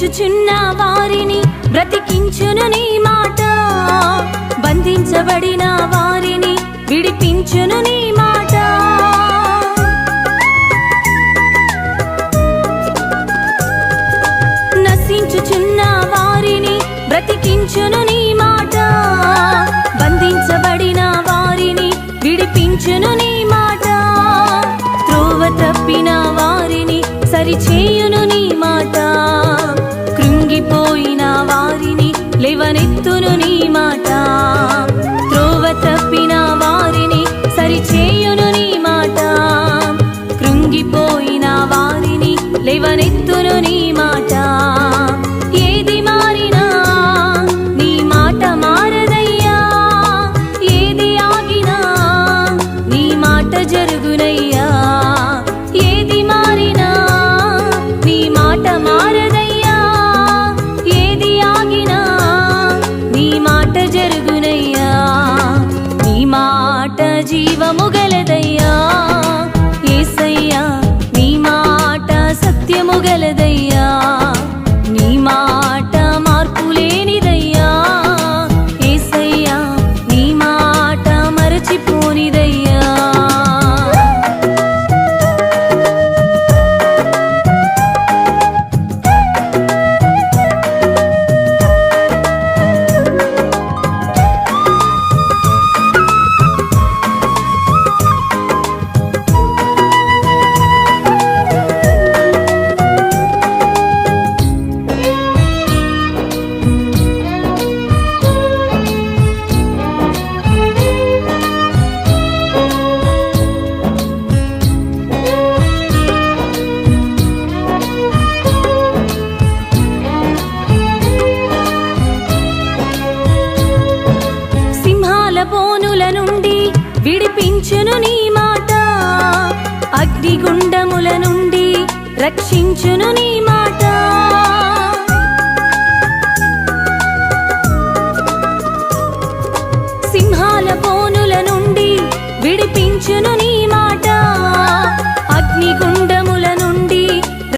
నశించుచున్న వారిని బ్రతికించును నీ మాట. బంధించబడిన వారిని విడిపించును నీ మాట. నశించుచున్న వారిని బ్రతికించును నీ మాట. బంధించబడిన వారిని విడిపించును నీ మాట. త్రోవ తప్పిన వారిని సరిచేయును లేవనెత్తును జీవము గలదయ్యా బోనుల నుండి విడిపించును నీ మాట. అగ్నిగుండముల నుండి రక్షించును నీ